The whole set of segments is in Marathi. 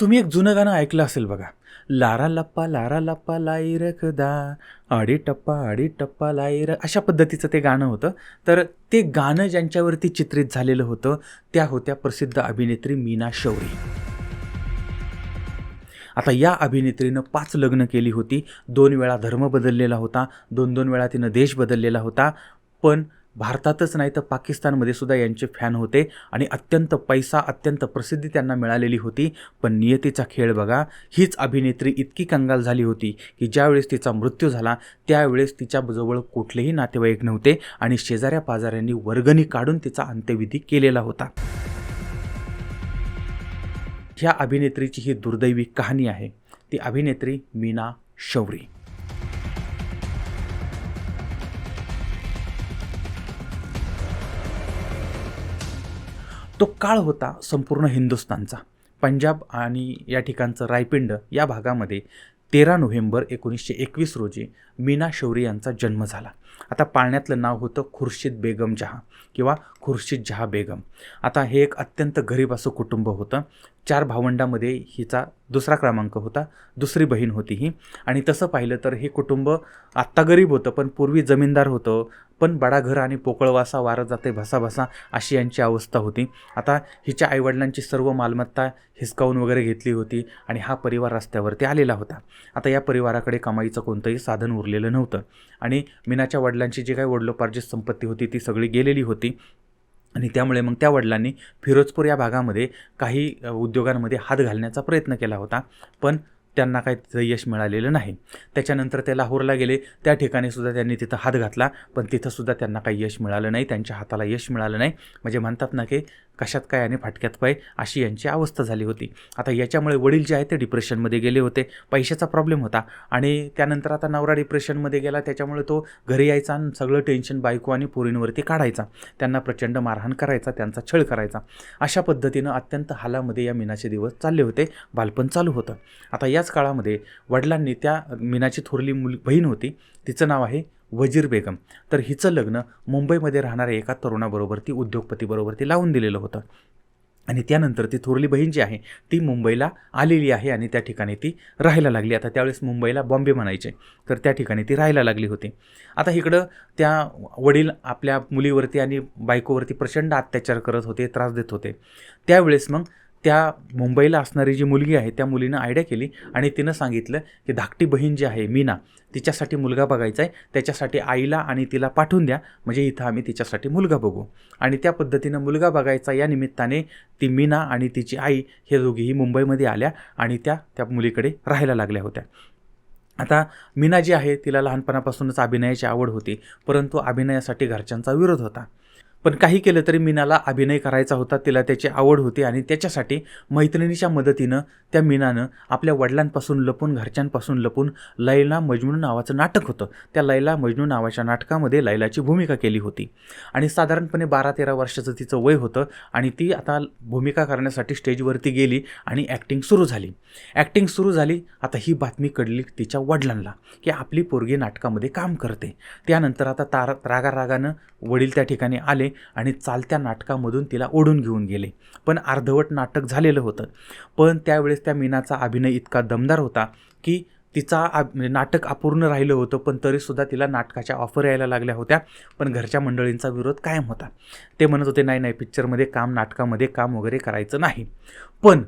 तुम्ही एक जुनं गाणं ऐकलं असेल बघा. लारा लप्पा लारा लप्पा लाई रखदा आडी टप्पा आडी टप्पा लाई र अशा पद्धतीचं ते गाणं होतं. तर ते गाणं ज्यांच्यावरती चित्रित झालेलं होतं त्या होत्या प्रसिद्ध अभिनेत्री मीना शौरी. आता या अभिनेत्रीनं पाच लग्न केली होती. दोन वेळा धर्म बदललेला होता दोन दोन वेळा तिनं देश बदललेला होता. पण भारतातच नाही तर पाकिस्तानमध्ये सुद्धा यांचे फॅन होते आणि अत्यंत पैसा अत्यंत प्रसिद्धी त्यांना मिळालेली होती. पण नियतीचा खेळ बघा हीच अभिनेत्री इतकी कंगाल झाली होती की ज्यावेळेस तिचा मृत्यू झाला त्यावेळेस तिच्याजवळ कुठलेही नातेवाईक नव्हते आणि शेजाऱ्या पाजाऱ्यांनी वर्गणी काढून तिचा अंत्यविधी केलेला होता. ह्या अभिनेत्रीची ही दुर्दैवी कहाणी आहे. ती अभिनेत्री मीना शौरी. तो काळ होता संपूर्ण हिंदुस्थानचा. पंजाब आणि या ठिकाणचं रायपिंड या भागामध्ये तेरा नोव्हेंबर एकोणीसशे एकवीस रोजी मीना शौरी यांचा जन्म झाला. आता पाळण्यातलं नाव होतं खुर्शीद बेगम जहा किंवा खुर्शीद जहा बेगम. आता हे एक अत्यंत गरीब असं कुटुंब होतं. चार भावंडामध्ये हिचा दुसरा क्रमांक होता दुसरी बहीण होती ही. आणि तसं पाहिलं तर हे कुटुंब आत्ता गरीब होतं पण पूर्वी जमीनदार होतं पण बडाघर आणि पोकळवासा वारत जाते भसाभसा अशी यांची अवस्था होती. आता हिच्या आईवडिलांची सर्व मालमत्ता हिसकावून वगैरे घेतली होती आणि हा परिवार रस्त्यावरती आलेला होता. आता या परिवाराकडे कमाईचं कोणतंही साधन उरलेलं नव्हतं. आणि मीनाच्या वडिलांची जी काही वडिलोपार्जित संपत्ती होती ती सगळी गेलेली होती. आणि त्यामुळे मग त्या वडिलांनी फिरोजपूर या भागामध्ये काही उद्योगांमध्ये हात घालण्याचा प्रयत्न केला होता. पण त्यांना काही तिथं यश मिळालेलं नाही. त्याच्यानंतर ते लाहोरला गेले. त्या ठिकाणी सुद्धा त्यांनी तिथं हात घातला. पण तिथंसुद्धा त्यांना काही यश मिळालं नाही. त्यांच्या हाताला यश मिळालं नाही. म्हणजे म्हणतात ना की कशात काय आणि फाटक्यात पाय अशी यांची अवस्था झाली होती. आता याच्यामुळे वडील जे आहेत ते डिप्रेशनमध्ये गेले होते. पैशाचा प्रॉब्लेम होता आणि त्यानंतर आता नवरा डिप्रेशनमध्ये गेला. त्याच्यामुळे तो घरी यायचा आणि सगळं टेन्शन बायको आणि पोरींवरती काढायचा. त्यांना प्रचंड मारहाण करायचा त्यांचा छळ करायचा. अशा पद्धतीनं अत्यंत हालामध्ये या मीनाचे दिवस चालले होते. बालपण चालू होतं. आता याच काळामध्ये वडिलांनी त्या मीनाची थोरली मुल बहीण होती. तिचं नाव आहे वजीर बेगम. तर हिचं लग्न मुंबईमध्ये राहणाऱ्या एका तरुणाबरोबर ती उद्योगपतीबरोबर ती लावून दिलेलं होतं. आणि त्यानंतर ती थोरली बहीण जी आहे ती मुंबईला आलेली आहे आणि त्या ठिकाणी ती राहायला लागली. आता त्यावेळेस मुंबईला बॉम्बे म्हणायचे तर त्या ठिकाणी ती राहायला लागली होती. आता इकडं त्या वडील आपल्या मुलीवरती आणि बायकोवरती प्रचंड अत्याचार करत होते त्रास देत होते. त्यावेळेस मग त्या मुंबईला असणारी जी मुलगी आहे त्या मुलीनं आयडिया केली आणि तिनं सांगितलं की धाकटी बहीण जी आहे मीना तिच्यासाठी मुलगा बघायचा आहे त्याच्यासाठी आईला आणि तिला पाठवून द्या म्हणजे इथं आम्ही तिच्यासाठी मुलगा बघू. आणि त्या पद्धतीनं मुलगा बघायचा या निमित्ताने ती मीना आणि तिची आई हे दोघीही मुंबईमध्ये आल्या आणि त्या त्या मुलीकडे राहायला लागल्या होत्या. आता मीना जी आहे तिला लहानपणापासूनच अभिनयाची आवड होती परंतु अभिनयासाठी घरच्यांचा विरोध होता. पण काही केलं तरी मीनाला अभिनय करायचा होता. तिला त्याची आवड होती आणि त्याच्यासाठी मैत्रिणीच्या मदतीनं त्या मीनानं आपल्या वडिलांपासून लपून घरच्यांपासून लपून लैला मजनू नावाचं नाटक होतं. त्या लैला मजनू नावाच्या नाटकामध्ये लैलाची भूमिका केली होती. आणि साधारणपणे बारा तेरा वर्षाचं तिचं वय होतं आणि ती आता भूमिका करण्यासाठी स्टेजवरती गेली आणि ॲक्टिंग सुरू झाली. ॲक्टिंग सुरू झाली आता ही बातमी कळली तिच्या वडिलांना की आपली पोरगी नाटकामध्ये काम करते. त्यानंतर आता तार रागा रागानं वडील त्या ठिकाणी आले आणि चालत्या नाटकामधून तिला ओढून घेऊन गेले. पण अर्धवट नाटक झालेलं होतं. पण त्यावेळेस त्या मीनाचा अभिनय इतका दमदार होता की तिचा आ- म्हणजे नाटक अपूर्ण राहिलं होतं पण तरीसुद्धा तिला नाटकाच्या ऑफर यायला लागल्या होत्या. पण घरच्या मंडळींचा विरोध कायम होता. ते म्हणत होते नाही नाही पिक्चरमध्ये काम नाटकामध्ये काम वगैरे करायचं नाही. पण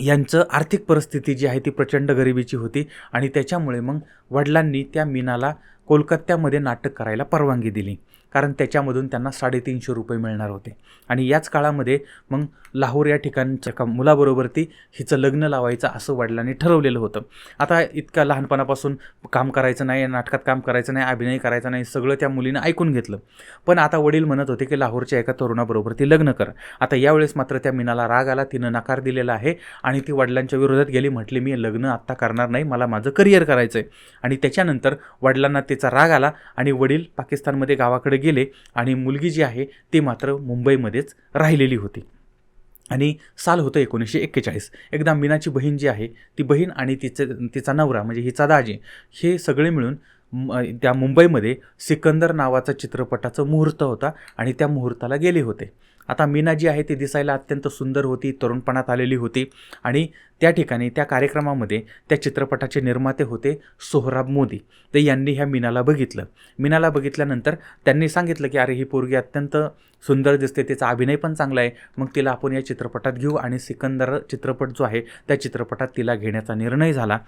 यांचं आर्थिक परिस्थिती जी आहे ती प्रचंड गरिबीची होती आणि त्याच्यामुळे मग वडिलांनी त्या मीनाला कोलकात्यामध्ये नाटक करायला परवानगी दिली. कारण त्याच्यामधून त्यांना साडेतीनशे रुपये मिळणार होते. आणि याच काळामध्ये मग लाहोर या ठिकाणच्या का मुलाबरोबर ती हिचं लग्न लावायचं असं वडिलांनी ठरवलेलं होतं. आता इतका लहानपणापासून काम करायचं नाही नाटकात काम करायचं नाही अभिनय करायचा नाही सगळं त्या मुलीनं ऐकून घेतलं. पण आता वडील म्हणत होते की लाहोरच्या एका तरुणाबरोबर ती लग्न कर. आता यावेळेस मात्र त्या मीनाला राग आला तिनं नकार दिलेला आहे आणि ती वडिलांच्या विरोधात गेली म्हटली मी लग्न आत्ता करणार नाही मला माझं करिअर करायचं आहे आणि त्याच्यानंतर वडिलांना तिचा राग आला आणि वडील पाकिस्तानमध्ये गावाकडे गेले आणि मुलगी जी आहे ती मात्र मुंबईमध्येच राहिलेली होती. आणि साल होतं एकोणीसशे एक्केचाळीस. एकदा मीनाची बहीण जी आहे ती बहीण आणि तिचे तिचा नवरा म्हणजे हिचा दाजी हे सगळे मिळून त्या मुंबईमध्ये सिकंदर नावाचा चित्रपटाचं मुहूर्त होता आणि त्या मुहूर्ताला गेले होते. आता मीना जी आहे ती दिसायला अत्यंत सुंदर होती तरुणपणात आलेली होती आणि त्या ठिकाणी त्या कार्यक्रमामध्ये त्या चित्रपटाचे निर्माते होते सोहराब मोदी. ते यांनी ह्या मीनाला बघितलं. मीनाला बघितल्यानंतर त्यांनी सांगितलं की अरे ही पोरगी अत्यंत सुंदर दिसते तिचा अभिनय पण चांगला आहे. मग तिला आपण या चित्रपटात घेऊ आणि सिकंदर चित्रपट जो आहे त्या चित्रपटात तिला घेण्याचा निर्णय झाला.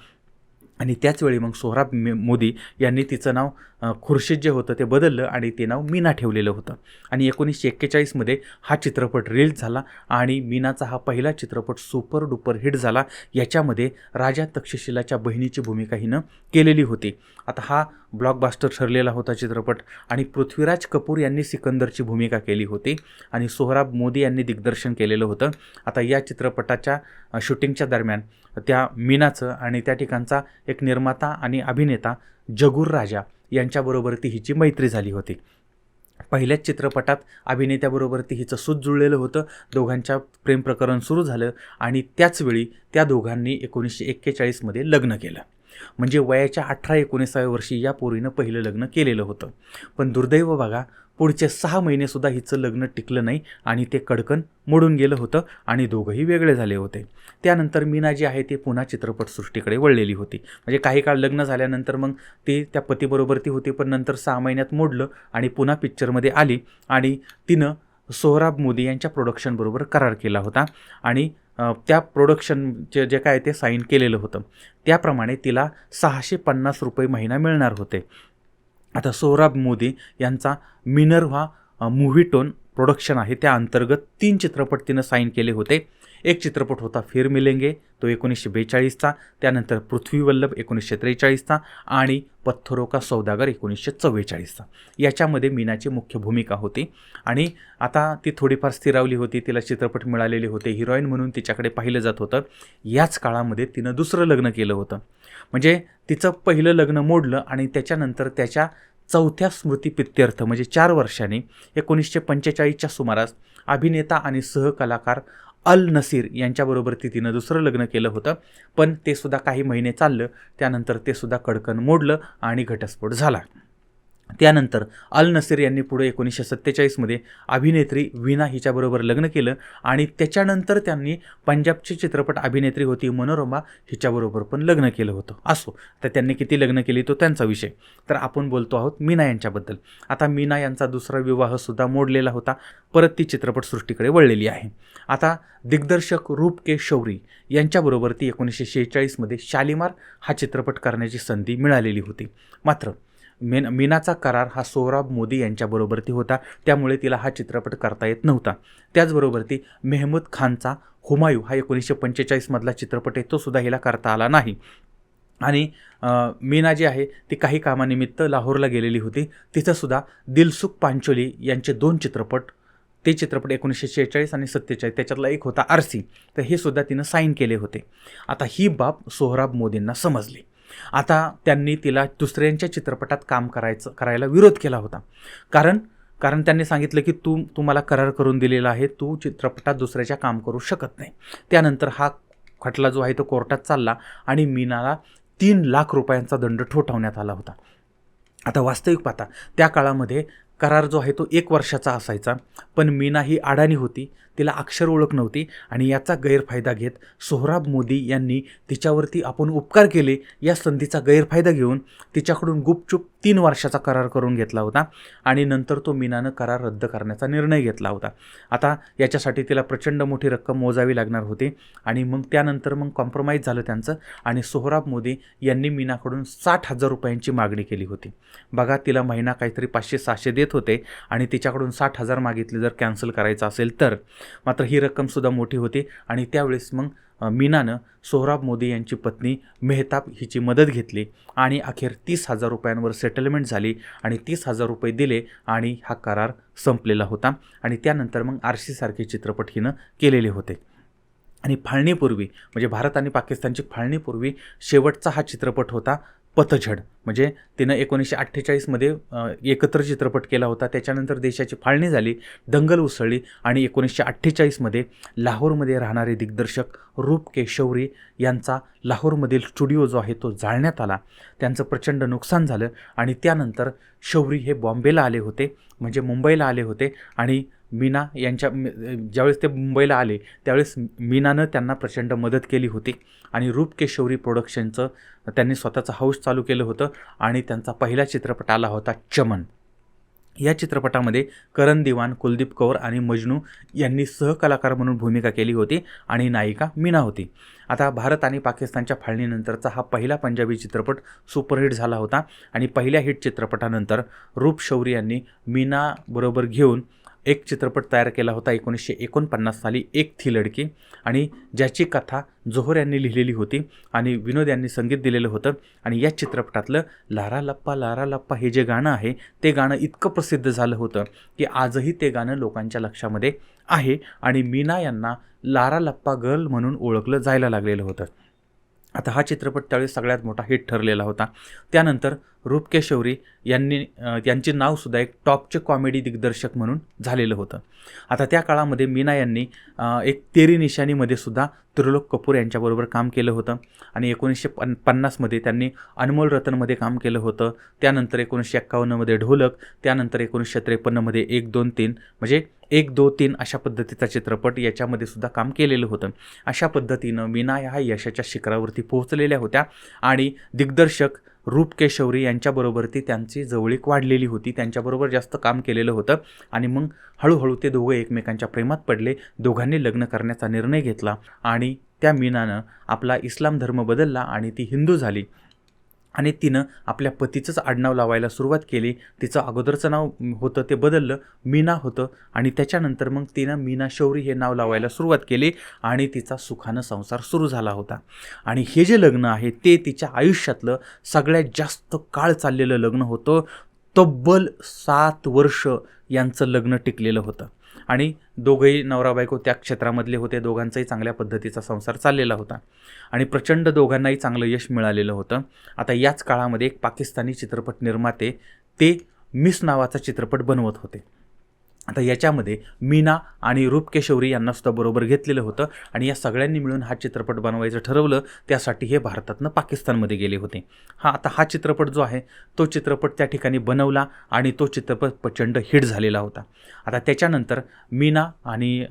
आणि त्याचवेळी मग सोहराब मोदी यांनी तिचं नाव खुर्शीद जे होतं ते बदललं आणि ते नाव मीना ठेवलेलं होतं. आणि एकोणीसशे एक्केचाळीसमध्ये हा चित्रपट रिलीज झाला आणि मीनाचा हा पहिला चित्रपट सुपर डुपर हिट झाला. याच्यामध्ये राजा तक्षशिलाच्या बहिणीची भूमिका हिनं केलेली होती. आता हा ब्लॉकबास्टर ठरलेला होता चित्रपट आणि पृथ्वीराज कपूर यांनी सिकंदरची भूमिका केली होती आणि सोहराब मोदी यांनी दिग्दर्शन केलेलं होतं. आता या चित्रपटाच्या शूटिंगच्या दरम्यान त्या मीनाचं आणि त्या ठिकाणचा एक निर्माता आणि अभिनेता जगूर राजा यांच्याबरोबर ती हिची मैत्री झाली होती. पहिल्याच चित्रपटात अभिनेत्याबरोबर ती हिचं सूत जुळलेलं होतं. दोघांच्या प्रेम प्रकरण सुरू झालं आणि त्याचवेळी त्या दोघांनी एकोणीसशे एक्केचाळीसमध्ये लग्न केलं. म्हणजे वयाच्या अठरा एकोणीसाव्या वर्षी या पोरीनं पहिलं लग्न केलेलं होतं. पण दुर्दैव बघा पुढचे सहा महिनेसुद्धा हिचं लग्न टिकलं नाही आणि ते कडकन मोडून गेलं होतं आणि दोघंही वेगळे झाले होते. त्यानंतर मीना जी आहे ती पुन्हा चित्रपटसृष्टीकडे वळलेली होती. म्हणजे काही काळ लग्न झाल्यानंतर मग ती त्या पतीबरोबर ती होती पण नंतर सहा महिन्यात मोडलं आणि पुन्हा पिक्चरमध्ये आली आणि तिनं सोहराब मोदी यांच्या प्रोडक्शनबरोबर करार केला होता आणि त्या प्रोडक्शनचे जे काय ते साईन केलेलं होतं. त्याप्रमाणे तिला सहाशे पन्नास रुपये महिना मिळणार होते. आता सौरभ मोदी यांचा मिनर्व्हा मूव्ही टोन प्रोडक्शन आहे. त्या अंतर्गत तीन चित्रपट तिनं साईन केले होते. एक चित्रपट होता फिर मिलेंगे तो एकोणीसशे बेचाळीसचा. त्यानंतर पृथ्वी वल्लभ एकोणीसशे त्रेचाळीसचा आणि पत्थरो का सौदागर एकोणीसशे चव्वेचाळीसचा. याच्यामध्ये मीनाची मुख्य भूमिका होती. आणि आता ती थोडीफार स्थिरावली होती. तिला चित्रपट मिळालेले होते. हिरोईन म्हणून तिच्याकडे पाहिलं जात होतं. याच काळामध्ये तिनं दुसरं लग्न केलं होतं. म्हणजे तिचं पहिलं लग्न मोडलं आणि त्याच्यानंतर त्याच्या चौथ्या स्मृतिपित्यर्थ म्हणजे चार वर्षांनी एकोणीसशे पंचेचाळीसच्या सुमारास अभिनेता आणि सहकलाकार अल नसीर यांच्याबरोबर ती तिनं दुसरं लग्न केलं होतं. पण ते सुद्धा काही महिने चाललं त्यानंतर ते सुद्धा कडकन मोडलं आणि घटस्फोट झाला. त्यानंतर अल नसीर यांनी पुढे एकोणीसशे सत्तेचाळीसमध्ये अभिनेत्री विना हिच्याबरोबर लग्न केलं आणि त्याच्यानंतर त्यांनी पंजाबची चित्रपट अभिनेत्री होती मनोरमा हिच्याबरोबर पण लग्न केलं होतं. असो तर त्यांनी किती लग्न केली तो त्यांचा विषय. तर आपण बोलतो आहोत मीना यांच्याबद्दल. आता मीना यांचा दुसरा विवाहसुद्धा मोडलेला होता. परत ती चित्रपटसृष्टीकडे वळलेली आहे. आता दिग्दर्शक रूप के शौरी यांच्याबरोबर ती एकोणीसशे शेहेचाळीसमध्ये शालिमार हा चित्रपट करण्याची संधी मिळालेली होती. मात्र मेन मीनाचा करार हा सोहराब मोदी यांच्याबरोबर ती होता. त्यामुळे तिला हा चित्रपट करता येत नव्हता. त्याचबरोबर ती मेहमूद खानचा हुमायू हा एकोणीसशे पंचेचाळीसमधला चित्रपट आहे तो सुद्धा हिला करता आला नाही. आणि मीना जी आहे ती काही कामानिमित्त लाहोरला गेलेली होती. तिथंसुद्धा दिलसुख पांचोली यांचे दोन चित्रपट ते चित्रपट एकोणीसशे शेहेचाळीस आणि सत्तेचाळीस त्याच्यातला एक होता आरसी तर हे सुद्धा तिनं साईन केले होते. आता ही बाब सोहराब मोदींना समजली. आता त्यांनी तिला दुसऱ्यांच्या चित्रपटात काम करायचं करायला विरोध केला होता. कारण कारण त्यांनी सांगितलं की तू तुम्हाला करार करून दिलेला आहे तू चित्रपटात दुसऱ्याच्या काम करू शकत नाही. त्यानंतर हा खटला जो आहे तो कोर्टात चालला आणि मीनाला तीन लाख रुपयांचा दंड ठोठावण्यात आला होता. आता वास्तविक पाहता त्या काळामध्ये करार जो आहे तो एक वर्षाचा असायचा. पण मीना ही अडाणी होती तिला अक्षर ओळख नव्हती आणि याचा गैरफायदा घेत सोहराब मोदी यांनी तिच्यावरती आपण उपकार केले या संधीचा गैरफायदा घेऊन तिच्याकडून गुपचूप तीन वर्षाचा करार करून घेतला होता आणि नंतर तो मीनानं करार रद्द करण्याचा निर्णय घेतला होता. आता याच्यासाठी तिला प्रचंड मोठी रक्कम मोजावी लागणार होती आणि मग त्यानंतर मग कॉम्प्रोमाइज झालं त्यांचं आणि सोहराब मोदी यांनी मीनाकडून साठ हजार रुपयांची मागणी केली होती. बघा तिला महिना काहीतरी पाचशे सहाशे देत होते आणि तिच्याकडून साठ हजार मागितले जर कॅन्सल करायचं असेल तर. मात्र ही रक्कमसुद्धा मोठी होती आणि त्यावेळेस मग मीनानं सोहराब मोदी यांची पत्नी मेहताब हिची मदत घेतली आणि अखेर तीस हजार रुपयांवर सेटलमेंट झाली आणि तीस हजार रुपये दिले आणि हा करार संपलेला होता. आणि त्यानंतर मग आरशीसारखे चित्रपट हिनं केलेले होते. आणि फाळणीपूर्वी म्हणजे भारत आणि पाकिस्तानची फाळणीपूर्वी शेवटचा हा चित्रपट होता पतझड. म्हणजे तिनं एकोणीसशे अठ्ठेचाळीसमध्ये एकत्र चित्रपट केला होता. त्याच्यानंतर देशाची फाळणी झाली दंगल उसळली आणि एकोणीसशे अठ्ठेचाळीसमध्ये लाहोरमध्ये राहणारे दिग्दर्शक रूप के शौरी यांचा लाहोरमधील स्टुडिओ जो आहे तो जाळण्यात आला. त्यांचं प्रचंड नुकसान झालं आणि त्यानंतर शौरी हे बॉम्बेला आले होते. म्हणजे मुंबईला आले होते आणि मीना यांच्या ज्यावेळेस ते मुंबईला आले त्यावेळेस मीनानं त्यांना प्रचंड मदत केली होती. आणि रूपकेशवरी प्रोडक्शनचं त्यांनी स्वतःचं हाऊस चालू केलं होतं आणि त्यांचा पहिला चित्रपट आला होता चमन. या चित्रपटामध्ये करण दिवान कुलदीप कौर आणि मजनू यांनी सहकलाकार म्हणून भूमिका केली होती आणि नायिका मीना होती. आता भारत आणि पाकिस्तानच्या फाळणीनंतरचा हा पहिला पंजाबी चित्रपट सुपरहिट झाला होता. आणि पहिल्या हिट चित्रपटानंतर रूप शौरी यांनी मीनाबरोबर घेऊन एक चित्रपट तयार केला होता एकोणीसशे एकोणपन्नास साली एक थी लडकी. आणि ज्याची कथा जोहर यांनी लिहिलेली होती आणि विनोद यांनी संगीत दिलेलं होतं. आणि या चित्रपटातलं लारा लप्पा लारा लप्पा हे जे गाणं आहे ते गाणं इतकं प्रसिद्ध झालं होतं की आजही ते गाणं लोकांच्या लक्षामध्ये आहे. आणि मीना यांना लारा लप्पा गर्ल म्हणून ओळखलं जायला लागलेलं होतं. आता हा चित्रपट त्यावेळी सगळ्यात मोठा हिट ठरलेला होता. त्यानंतर रूपके शौरी यांनी यांचे नावसुद्धा एक टॉपचे कॉमेडी दिग्दर्शक म्हणून झालेलं होतं. आता त्या काळामध्ये मीना यांनी एक तेरी निशाणीमध्ये सुद्धा त्रिलोक कपूर यांच्याबरोबर काम केलं होतं आणि एकोणीसशे पन पन्नासमध्ये त्यांनी अनमोल रतनमध्ये काम केलं होतं. त्यानंतर एकोणीसशे एक्कावन्नमध्ये ढोलक त्यानंतर एकोणीसशे त्रेपन्नमध्ये एक दोन तीन म्हणजे एक दो तीन अशा पद्धतीचा चित्रपट याच्यामध्ये सुद्धा काम केलेलं होतं. अशा पद्धतीनं मीना ह्या यशाच्या शिखरावरती पोहोचलेल्या होत्या आणि दिग्दर्शक रूप केशवरी यांच्याबरोबर ती त्यांची जवळीक वाढलेली होती. त्यांच्याबरोबर जास्त काम केलेलं होतं आणि मग हळूहळू ते दोघं एकमेकांच्या प्रेमात पडले. दोघांनी लग्न करण्याचा निर्णय घेतला आणि त्या मीनानं आपला इस्लाम धर्म बदलला आणि ती हिंदू झाली. आणि तिनं आपल्या पतीचंच आडनाव लावायला सुरुवात केली. तिचं अगोदरचं नाव होतं ते बदललं मीना होतं आणि त्याच्यानंतर मग तिनं मीना शौरी हे नाव लावायला सुरुवात केली आणि तिचा सुखानं संसार सुरू झाला होता. आणि हे जे लग्न आहे ते तिच्या आयुष्यातलं सगळ्यात जास्त काळ चाललेलं लग्न होतं. तब्बल सात वर्ष यांचं लग्न टिकलेलं होतं. आणि दोघंही नवरा बायको त्या क्षेत्रामधले होते. दोघांचाही चांगल्या पद्धतीचा संसार चाललेला होता. आणि प्रचंड दोघांनाही चांगलं यश मिळालेलं होतं. आता याच काळामध्ये एक पाकिस्तानी चित्रपट निर्माते ते मिस नावाचा चित्रपट बनवत होते. आता याच्यामध्ये मीना आणि रूपकेशौरी यांनासुद्धा यांना सुद्धा बरोबर घेतलेलं होतं आणि या सगळ्यांनी मिळून हा चित्रपट बनवायचं ठरवलं त्यासाठी हे भारतातनं पाकिस्तानमध्ये गेले होते. हा आता हा चित्रपट जो आहे तो चित्रपट त्या ठिकाणी बनवला आणि तो चित्रपट प्रचंड हिट झालेला होता. आता त्याच्यानंतर मीना आणि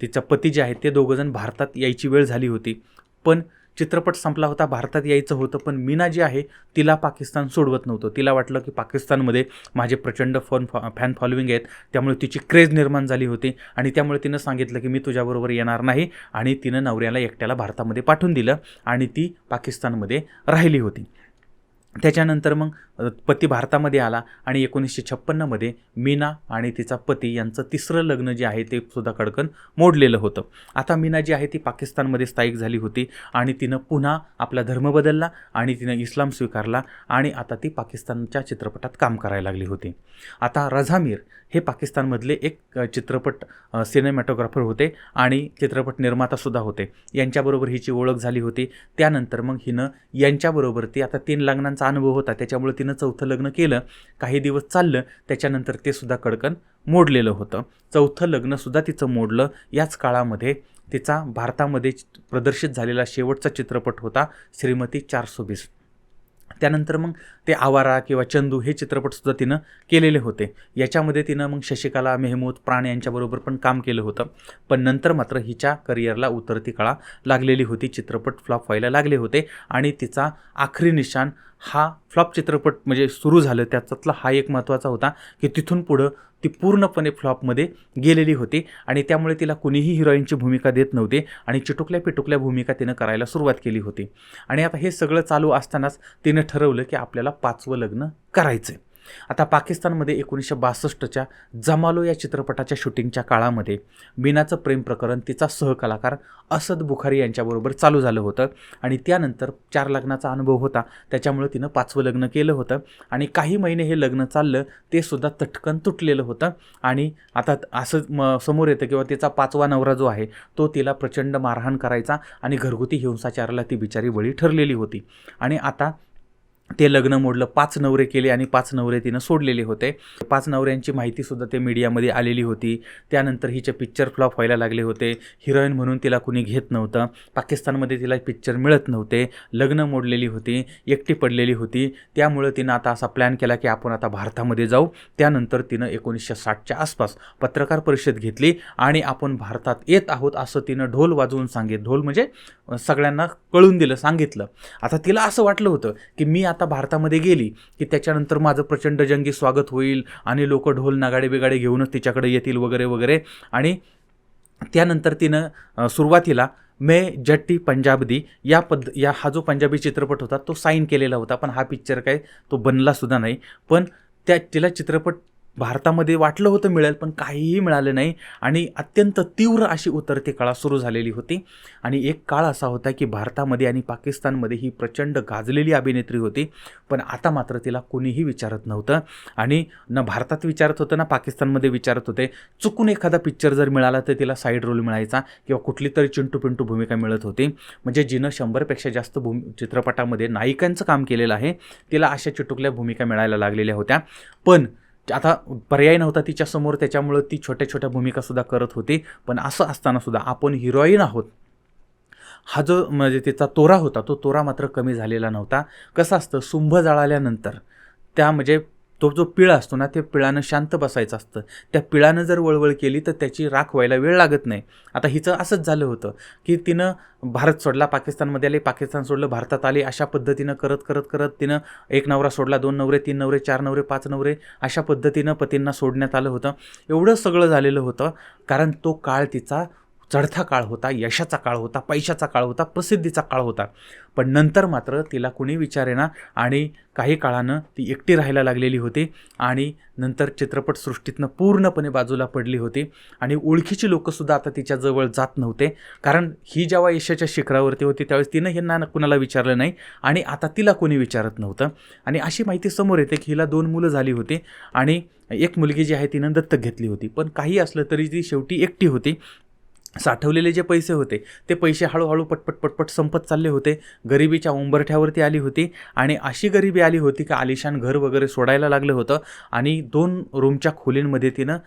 तिचा पती जे आहेत ते दोघंजण भारतात यायची वेळ झाली होती. पण चित्रपट संपला होता भारतात यायचं होतं पण मीना जी आहे तिला पाकिस्तान सोडवत नव्हतं. तिला वाटलं की पाकिस्तानमध्ये माझे प्रचंड फन फॅन फॉलोविंग आहेत त्यामुळे तिची क्रेज निर्माण झाली होती आणि त्यामुळे तिनं सांगितलं की मी तुझ्याबरोबर येणार नाही आणि तिनं नवऱ्याला एकट्याला भारतामध्ये पाठवून दिलं आणि ती पाकिस्तानमध्ये राहिली होती. त्याच्यानंतर मग पती भारतामध्ये आला आणि एकोणीसशे छप्पन्नमध्ये मीना आणि तिचा पती यांचं तिसरं लग्न जे आहे ते सुद्धा कडकन मोडलेलं होतं. आता मीना जी आहे ती पाकिस्तानमध्ये स्थायिक झाली होती आणि तिनं पुन्हा आपला धर्म बदलला आणि तिनं इस्लाम स्वीकारला आणि आता ती पाकिस्तानच्या चित्रपटात काम करायला लागली होती. आता रझामीर हे पाकिस्तानमधले एक चित्रपट सिनेमॅटोग्राफर होते आणि चित्रपट निर्मातासुद्धा होते. यांच्याबरोबर हिची ओळख झाली होती. त्यानंतर मग हिनं यांच्याबरोबर ती आता तीन लग्नांचा अनुभव होता. त्याच्यामुळे तिनं चौथं लग्न केलं काही दिवस चाललं त्याच्यानंतर ते सुद्धा कडकन मोडलेलं होतं. चौथं लग्नसुद्धा तिचं मोडलं. याच काळामध्ये तिचा भारतामध्ये प्रदर्शित झालेला शेवटचा चित्रपट होता श्रीमती चारसो बीस त्यानंतर मग ते आवारा किंवा चंदू हे चित्रपटसुद्धा तिनं केलेले होते. याच्यामध्ये तिनं मग शशिकला मेहमूद प्राण यांच्याबरोबर पण काम केलं होतं. पण नंतर मात्र हिच्या करिअरला उतरती कळा लागलेली होती. चित्रपट फ्लॉप व्हायला लागले होते आणि तिचा आखरी निशाण हा फ्लॉप चित्रपट म्हणजे सुरू झालं. त्याच्यातला हा एक महत्त्वाचा होता की तिथून पुढं ती पूर्णपणे फ्लॉपमध्ये गेलेली होती आणि त्यामुळे तिला कुणीही हिरोईनची भूमिका देत नव्हते आणि चिटुकल्या पिटुकल्या भूमिका तिनं करायला सुरुवात केली होती. आणि आता हे सगळं चालू असतानाच तिनं ठरवलं की आपल्याला पाचवं लग्न करायचं आहे आता पाकिस्तानमध्ये एकोणीसशे बासष्टच्या जमालो या चित्रपटाच्या शूटिंगच्या काळामध्ये मीनाचं प्रेम प्रकरण तिचा सहकलाकार असद बुखारी यांच्याबरोबर चालू झालं होतं आणि त्यानंतर चार लग्नाचा अनुभव होता. त्याच्यामुळे तिनं पाचवं लग्न केलं होतं आणि काही महिने हे लग्न चाललं ते सुद्धा तटकन तुटलेलं होतं आणि आता असं म समोर येतं किंवा तिचा पाचवा नवरा जो आहे तो तिला प्रचंड मारहाण करायचा आणि घरगुती हिंसाचाराला ती बिचारी बळी ठरलेली होती. आणि आता ते लग्न मोडलं पाच नवरे केले आणि पाच नवरे तिनं सोडलेले होते. पाच नवऱ्यांची माहितीसुद्धा ते मीडियामध्ये आलेली होती. त्यानंतर हिचे पिक्चर फ्लॉप व्हायला लागले होते. हिरोईन म्हणून तिला कुणी घेत नव्हतं. पाकिस्तानमध्ये तिला पिक्चर मिळत नव्हते. लग्न मोडलेली होती एकटी पडलेली होती. त्यामुळं तिनं आता असा प्लॅन केला की आपण आता भारतामध्ये जाऊ. त्यानंतर तिनं एकोणीसशे साठच्या आसपास पत्रकार परिषद घेतली आणि आपण भारतात येत आहोत असं तिनं ढोल वाजवून सांगित ढोल म्हणजे सगळ्यांना कळून दिलं सांगितलं. आता तिला असं वाटलं होतं की मी आता भारतामध्ये गेली की त्याच्यानंतर माझं प्रचंड जंगी स्वागत होईल आणि लोक ढोल नगाडे बिगाडे घेऊनच तिच्याकडे येतील वगैरे वगैरे. आणि त्यानंतर तिनं सुरुवातीला मे जट्टी पंजाबदी या पद्ध या हा जो पंजाबी चित्रपट होता तो साईन केलेला होता पण हा पिक्चर काय तो बनला सुद्धा नाही. पण त्या तिला चित्रपट भारतामध्ये वाटलं होतं मिळेल पण काहीही मिळालं नाही. आणि अत्यंत तीव्र अशी उतरती कळा सुरू झालेली होती. आणि एक काळ असा होता की भारतामध्ये आणि पाकिस्तानमध्ये ही प्रचंड गाजलेली अभिनेत्री होती. पण आता मात्र तिला कोणीही विचारत नव्हतं. आणि न भारतात विचारत होतं ना पाकिस्तानमध्ये विचारत होते. चुकून एखादा पिक्चर जर मिळाला तर तिला साईड रोल मिळायचा किंवा कुठली तरी चिंटू पिंटू भूमिका मिळत होती. म्हणजे जिनं शंभरपेक्षा जास्त भूमि चित्रपटामध्ये नायिकांचं काम केलेलं आहे तिला अशा चिटुकल्या भूमिका मिळायला लागलेल्या होत्या. पण आता पर्याय नव्हता तिच्यासमोर त्याच्यामुळं ती छोट्या छोट्या भूमिकासुद्धा करत होती. पण असं असतानासुद्धा आपण हिरोईन आहोत. हा जो म्हणजे तिचा तोरा होता तो तोरा मात्र कमी झालेला नव्हता. कसं असतं सुंभ जाळाल्यानंतर त्या म्हणजे तो जो पिळा असतो ना त्या पिळानं शांत बसायचं असतं. त्या पिळानं जर वळवळ केली तर त्याची राख व्हायला वेळ लागत नाही. आता हिचं असंच झालं होतं की तिनं भारत सोडला पाकिस्तानमध्ये आले पाकिस्तान सोडलं भारतात आले अशा पद्धतीनं करत करत करत तिनं एक नवरा सोडला दोन नवरे तीन नवरे चार नवरे पाच नवरे अशा पद्धतीनं पतींना सोडण्यात आलं होतं. एवढं सगळं झालेलं होतं कारण तो काळ तिचा चढता काळ होता यशाचा काळ होता पैशाचा काळ होता प्रसिद्धीचा काळ होता. पण नंतर मात्र तिला कुणी विचारेना आणि काही काळानं ती एकटी राहायला लागलेली होती आणि नंतर चित्रपटसृष्टीतनं पूर्णपणे बाजूला पडली होती आणि ओळखीची लोकंसुद्धा आता तिच्याजवळ जात नव्हते. कारण ही जेव्हा यशाच्या शिखरावरती होती त्यावेळेस तिनं हे ना कुणाला विचारलं नाही आणि आता तिला कोणी विचारत नव्हतं. आणि अशी माहिती समोर येते की हिला दोन मुलं झाली होती आणि एक मुलगी जी आहे तिनं दत्तक घेतली होती. पण काही असलं तरी ती शेवटी एकटी होती. साठवलेले जे पैसे होते ते पैसे हळूहळू पटपट पटपट संपत चालले होते. गरिबीच्या उंबरठ्यावरती आली होती आणि अशी गरिबी आली होती की आलिशान घर वगैरे सोडायला लागलं होतं आणि दोन रूमच्या खोलींमध्ये तिनं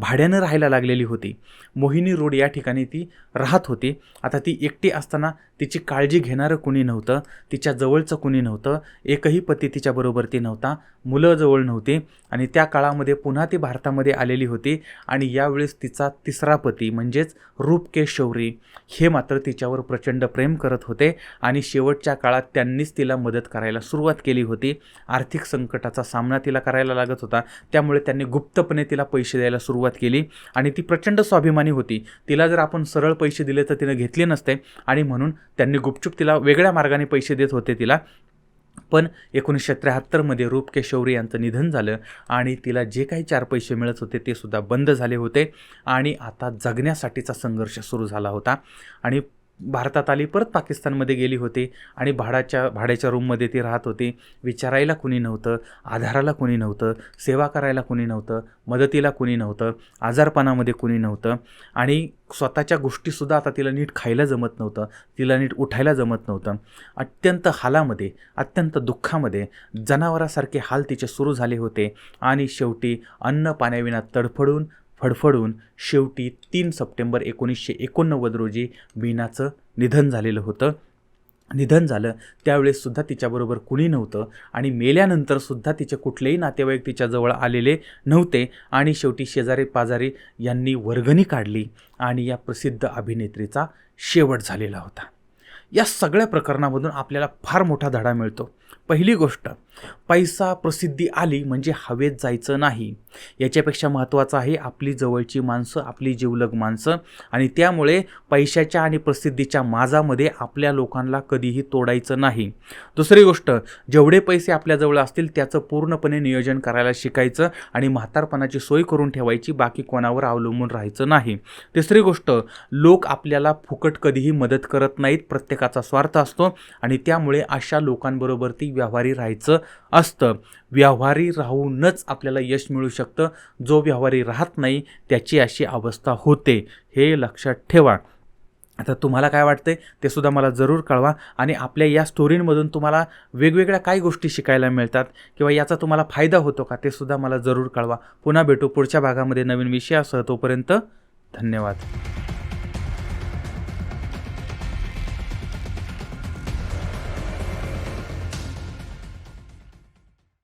भाड्यानं राहायला लागलेली होती. मोहिनी रोड या ठिकाणी ती राहत होती. आता ती एकटी असताना तिची काळजी घेणारं कुणी नव्हतं तिच्या जवळचं कुणी नव्हतं एकही पती तिच्याबरोबर ती नव्हता मुलं जवळ नव्हती आणि त्या काळामध्ये पुन्हा ती भारतामध्ये आलेली होती आणि यावेळेस तिचा तिसरा पती म्हणजेच रूपकेश शौरी हे मात्र तिच्यावर प्रचंड प्रेम करत होते आणि शेवटच्या काळात त्यांनीच तिला मदत करायला सुरुवात केली होती. आर्थिक संकटाचा सामना तिला करायला लागत होता. त्यामुळे त्यांनी गुप्तपणे तिला पैसे द्यायला सुरुवात केली आणि ती प्रचंड स्वाभिमानी होती. तिला जर आपण सरळ पैसे दिले तर तिनं घेतले नसते आणि म्हणून त्यांनी गुपचूप तिला वेगळ्या मार्गाने पैसे देत होते तिला. पण एकोणीसशे त्र्याहत्तरमध्ये रूपके शौरी यांचं निधन झालं आणि तिला जे काही चार पैसे मिळत होते ते सुद्धा बंद झाले होते. आणि आता जगण्यासाठीचा संघर्ष सुरू झाला होता. आणि भारतात आली परत पाकिस्तानमध्ये गेली होती आणि भाड्याच्या भाड्याच्या रूममध्ये ती राहत होती. विचारायला कुणी नव्हतं आधाराला कुणी नव्हतं सेवा करायला कुणी नव्हतं मदतीला कुणी नव्हतं आजारपणामध्ये कुणी नव्हतं आणि स्वतःच्या गोष्टीसुद्धा आता तिला नीट खायला जमत नव्हतं तिला नीट उठायला जमत नव्हतं. अत्यंत हालामध्ये अत्यंत दुःखामध्ये जनावरासारखे हाल तिचे सुरू झाले होते आणि शेवटी अन्न पाण्याविना तडफडून फडफडून शेवटी तीन सप्टेंबर एकोणीसशे एकोणनव्वद रोजी मीनाचं निधन झालेलं होतं. निधन झालं त्यावेळेससुद्धा तिच्याबरोबर कुणी नव्हतं आणि मेल्यानंतरसुद्धा तिचे कुठलेही नातेवाईक तिच्याजवळ आलेले नव्हते आणि शेवटी शेजारी पाजारी यांनी वर्गणी काढली आणि या प्रसिद्ध अभिनेत्रीचा शेवट झालेला होता. या सगळ्या प्रकरणामधून आपल्याला फार मोठा धडा मिळतो. पहिली गोष्ट पैसा प्रसिद्धी आली म्हणजे हवेत जायचं नाही. याच्यापेक्षा महत्त्वाचं आहे आपली जवळची माणसं आपली जीवलग माणसं आणि त्यामुळे पैशाच्या आणि प्रसिद्धीच्या माजामध्ये आपल्या लोकांना कधीही तोडायचं नाही. दुसरी गोष्ट जेवढे पैसे आपल्याजवळ असतील त्याचं पूर्णपणे नियोजन करायला शिकायचं आणि म्हातारपणाची सोय करून ठेवायची बाकी कोणावर अवलंबून राहायचं नाही. तिसरी गोष्ट लोक आपल्याला फुकट कधीही मदत करत नाहीत प्रत्येकाचा स्वार्थ असतो आणि त्यामुळे अशा लोकांबरोबर ती व्यवहारी राहायचं असतं. व्यवहारी राहूनच आपल्याला यश मिळू शकतं. जो व्यवहारी राहत नाही त्याची अशी अवस्था होते. हे लक्षात ठेवा. आता तुम्हाला काय वाटते ते सुद्धा मला जरूर कळवा. आणि आपल्या या स्टोरींमधून तुम्हाला वेगवेगळ्या काय गोष्टी शिकायला मिळतात किंवा याचा तुम्हाला फायदा होतो का ते सुद्धा मला जरूर कळवा. पुन्हा भेटू पुढच्या भागामध्ये नवीन विषयासह. तोपर्यंत धन्यवाद.